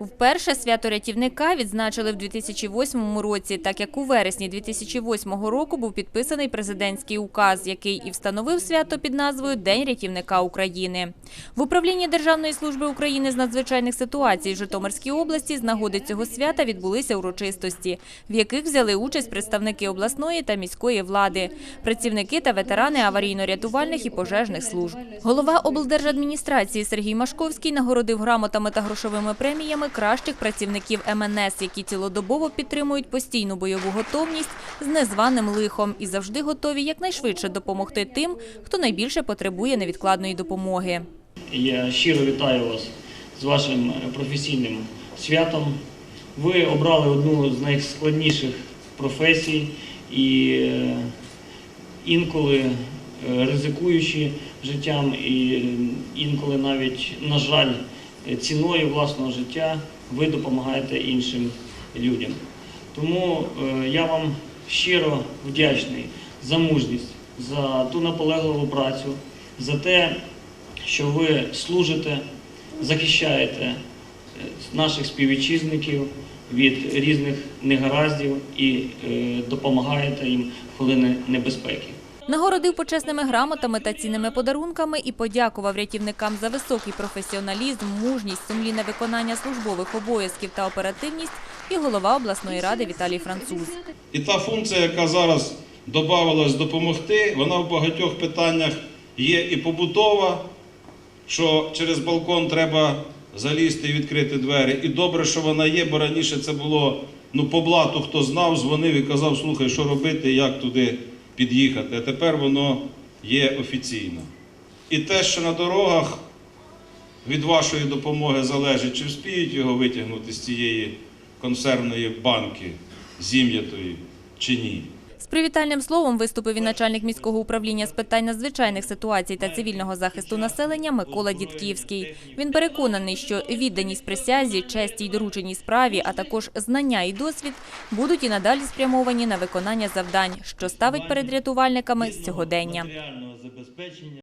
Вперше свято рятівника відзначили в 2008 році, так як у вересні 2008 року був підписаний президентський указ, який і встановив свято під назвою День рятівника України. В управлінні Державної служби України з надзвичайних ситуацій в Житомирській області з нагоди цього свята відбулися урочистості, в яких взяли участь представники обласної та міської влади, працівники та ветерани аварійно-рятувальних і пожежних служб. Голова облдержадміністрації Сергій Машковський нагородив грамотами та грошовими преміями кращих працівників МНС, які цілодобово підтримують постійну бойову готовність з незваним лихом і завжди готові якнайшвидше допомогти тим, хто найбільше потребує невідкладної допомоги. Я щиро вітаю вас з вашим професійним святом. Ви обрали одну з найскладніших професій і е, інколи е, ризикуючи життям, і е, інколи навіть, на жаль, ціною власного життя ви допомагаєте іншим людям. Тому е, я вам щиро вдячний за мужність, за ту наполегливу працю, за те, що ви служите, захищаєте е, наших співвітчизників від різних негараздів і е, допомагаєте їм в хвилини небезпеки. Нагородив почесними грамотами та цінними подарунками і подякував рятівникам за високий професіоналізм, мужність, сумлінне виконання службових обов'язків та оперативність і голова обласної ради Віталій Француз. І та функція, яка зараз додавалась допомогти, вона в багатьох питаннях є і побутова, що через балкон треба залізти і відкрити двері. І добре, що вона є, бо раніше це було ну, по блату, хто знав, дзвонив і казав, слухай, що робити, як туди під'їхати. А тепер воно є офіційно. І те, що на дорогах від вашої допомоги залежить, чи вспіють його витягнути з цієї консервної банки зім'ятої чи ні. З привітальним словом виступив і начальник міського управління з питань надзвичайних ситуацій та цивільного захисту населення Микола Дідківський. Він переконаний, що відданість присязі, честі й дорученій справі, а також знання і досвід будуть і надалі спрямовані на виконання завдань, що ставить перед рятувальниками сьогодення.